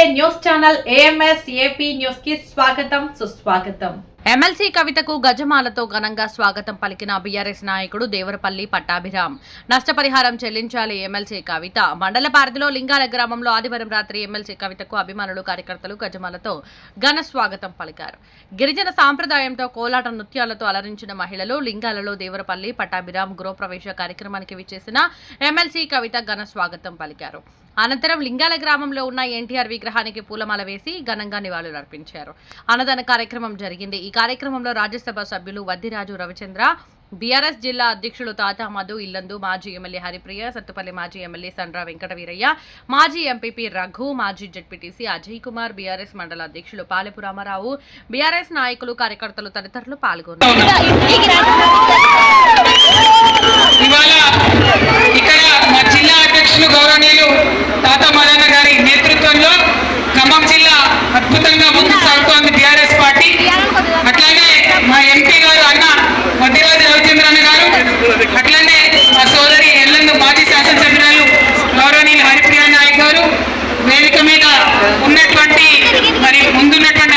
news channel AMS AP news కి స్వాగతం సుస్వాగతం ఎమ్మెల్సీ కవితకు గజమాలతో ఘనంగా స్వాగతం పలికిన బీఆర్ఎస్ నాయకుడు దేవరపల్లి పట్టాభిరామ్. నష్టపరిహారం చెల్లించాలి ఎమ్మెల్సీ కవిత. మండల పారిధిలో లింగాల గ్రామంలో ఆదివారం రాత్రి ఎమ్మెల్సీ కవితకు అభిమానులు కార్యకర్తలు గజమాలతో ఘన స్వాగతం పలికారు. గిరిజన సాంప్రదాయంతో కోలాట నృత్యాలతో అలరించిన మహిళలు లింగాలలో దేవరపల్లి పట్టాభిరామ్ గృహప్రవేశ కార్యక్రమానికి విచ్చేసిన ఎమ్మెల్సీ కవిత ఘన స్వాగతం పలికారు. అనంతరం లింగాల గ్రామంలో ఉన్న ఎన్టీఆర్ విగ్రహానికి పూలమాల వేసి ఘనంగా నివాళులర్పించారు. అన్నదాన కార్యక్రమం జరిగింది. ఈ ఈ కార్యక్రమంలో రాజ్యసభ సభ్యులు వద్దిరాజు రవిచంద్ర బీఆర్ఎస్ జిల్లా అధ్యక్షులు తాతా మధు ఇల్లందు మాజీ ఎమ్మెల్యే హరిప్రియ సత్తుపల్లి మాజీ ఎమ్మెల్యే సండ్ర వెంకట వీరయ్య మాజీ ఎంపీపీ రఘు మాజీ జడ్పీటీసీ అజయ్ కుమార్ బీఆర్ఎస్ మండల అధ్యక్షులు పాలెపు రామారావు బీఆర్ఎస్ నాయకులు కార్యకర్తలు తదితరులు పాల్గొన్నారు. ఉన్నటువంటి మరి ముందున్నటువంటి